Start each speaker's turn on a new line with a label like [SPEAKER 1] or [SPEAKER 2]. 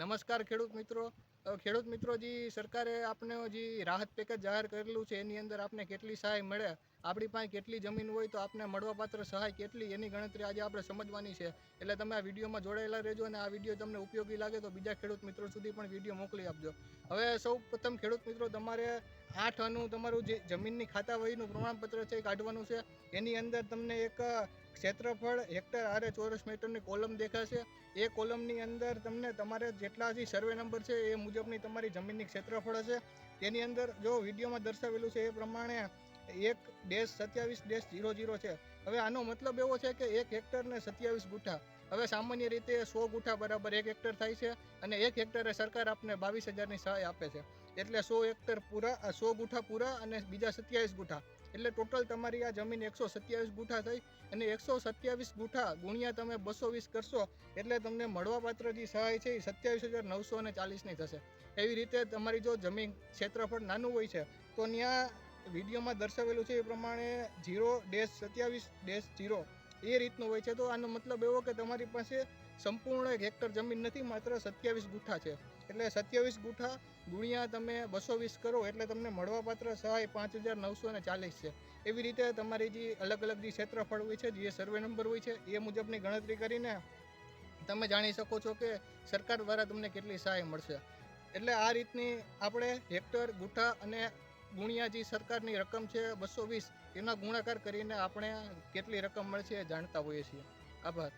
[SPEAKER 1] નમસ્કાર ખેડૂત મિત્રો. ખેડૂત મિત્રો, જે સરકારે આપને જે રાહત પેકેજ જાહેર કરેલું છે, એની અંદર આપને કેટલી સહાય મળે, આપણી પાસે કેટલી જમીન હોય તો આપને મળવાપાત્ર સહાય કેટલી, એની ગણતરી આજે આપણે સમજવાની છે. એટલે તમે આ વિડીયોમાં જોડાયેલા રહેજો અને આ વીડિયો તમને ઉપયોગી લાગે તો બીજા ખેડૂત મિત્રો સુધી પણ વીડિયો મોકલી આપજો. હવે સૌ પ્રથમ ખેડૂત મિત્રો, તમારે આઠ અનું તમારું જે જમીનની ખાતા વહીનું પ્રમાણપત્ર છે એ કાઢવાનું છે. એની અંદર તમને એક ક્ષેત્રફળ હેક્ટર આરે ચોરસ મીટરની કોલમ દેખાશે. એ કોલમની અંદર તમને તમારે જેટલા જે સર્વે નંબર છે એ મુજબની તમારી જમીનની ક્ષેત્રફળ હશે. તેની અંદર જો વિડીયોમાં દર્શાવેલું છે એ પ્રમાણે એક ડેશ સત્યાવીસ ડેશ જીરો જીરો છે. હવે આનો મતલબ એવો છે કે એક હેક્ટર ને સત્યાવીસ ગુઠા. હવે સામાન્ય રીતે સો ગુઠા બરાબર એક હેક્ટર થાય છે અને એક હેક્ટરે સરકાર આપને બાવીસ હજારની સહાય આપે છે. એટલે સો હેક્ટર પૂરા સો ગુઠા પૂરા અને બીજા સત્યાવીસ ગુઠા. એટલે ટોટલ તમારી આ જમીન એકસો સત્યાવીસ ગુઠા થઈ અને એકસો સત્યાવીસ ગુઠા ગુણ્યા તમે બસો વીસ કરશો એટલે તમને મળવાપાત્ર જે સહાય છે એ સત્યાવીસ હજાર નવસો અને ચાલીસની થશે. એવી રીતે તમારી જો જમીન ક્ષેત્રફળ નાનું હોય છે તો ત્યાં વિડીયોમાં દર્શાવેલું છે એ પ્રમાણે જીરો ડેશ સત્યાવીસ ડેશ જીરો એ રીતનું હોય છે. તો આનો મતલબ એવો કે તમારી પાસે સંપૂર્ણ એક હેક્ટર જમીન નથી, માત્ર સત્યાવીસ ગુઠા છે. એટલે સત્યાવીસ ગુઠા ગુણ્યા તમે બસો વીસ કરો એટલે તમને મળવાપાત્ર સહાય પાંચ હજાર નવસો ને ચાલીસ છે. એવી રીતે તમારી જે અલગ અલગ જે ક્ષેત્રફળ હોય છે, જે સર્વે નંબર હોય છે, એ મુજબની ગણતરી કરીને તમે જાણી શકો છો કે સરકાર દ્વારા તમને કેટલી સહાય મળશે. એટલે આ રીતની આપણે હેક્ટર, ગુઠા અને ગુણ્યા જે સરકારની રકમ છે બસો વીસ, એના ગુણાકાર કરીને આપણે કેટલી રકમ મળશે એ જાણતા હોઈએ છીએ. આભાર.